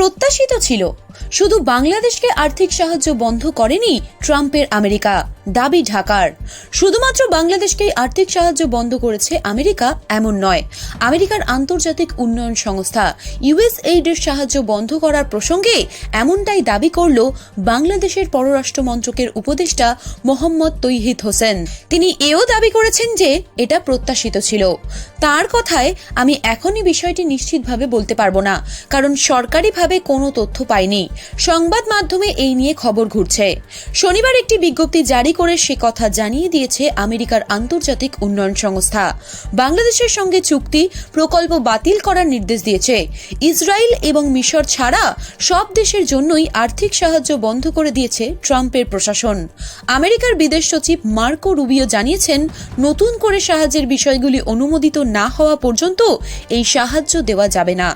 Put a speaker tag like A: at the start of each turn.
A: প্রত্যাশিত ছিল। শুধু বাংলাদেশকে আর্থিক সাহায্য বন্ধ করেনি ট্রাম্পের আমেরিকা। দাবি ঢাকার। শুধুমাত্র বাংলাদেশকেই আর্থিক সাহায্য বন্ধ করেছে আমেরিকা, এমন নয়। আমেরিকার আন্তর্জাতিক উন্নয়ন সংস্থা ইউএসএইডের সাহায্য বন্ধ করার প্রসঙ্গে এমনটাই দাবি করল বাংলাদেশের পররাষ্ট্র মন্ত্রকের উপদেষ্টা মোহাম্মদ তৈহিদ হোসেন। তিনি এও দাবি করেছেন যে এটা প্রত্যাশিত ছিল। তার কথায় আমি এখনই বিষয়টি নিশ্চিতভাবে বলতে পারব না, কারণ সরকারিভাবে কোনো তথ্য পাইনি। সংবাদ মাধ্যমে এই নিয়ে খবর ঘুরছে। শনিবার একটি বিজ্ঞপ্তি জারি করে সে কথা জানিয়ে দিয়েছে আমেরিকার আন্তর্জাতিক উন্নয়ন সংস্থা। বাংলাদেশের সঙ্গে চুক্তি, প্রকল্প বাতিল করার নির্দেশ দিয়েছে। ইসরায়েল এবং মিশর ছাড়া সব দেশের জন্যই আর্থিক সাহায্য বন্ধ করে দিয়েছে ট্রাম্পের প্রশাসন। আমেরিকার বিদেশ সচিব মার্কো রুবিও জানিয়েছেন, নতুন করে সাহায্যের বিষয়গুলি অনুমোদিত না হওয়া পর্যন্ত এই সাহায্য দেওয়া যাবে না।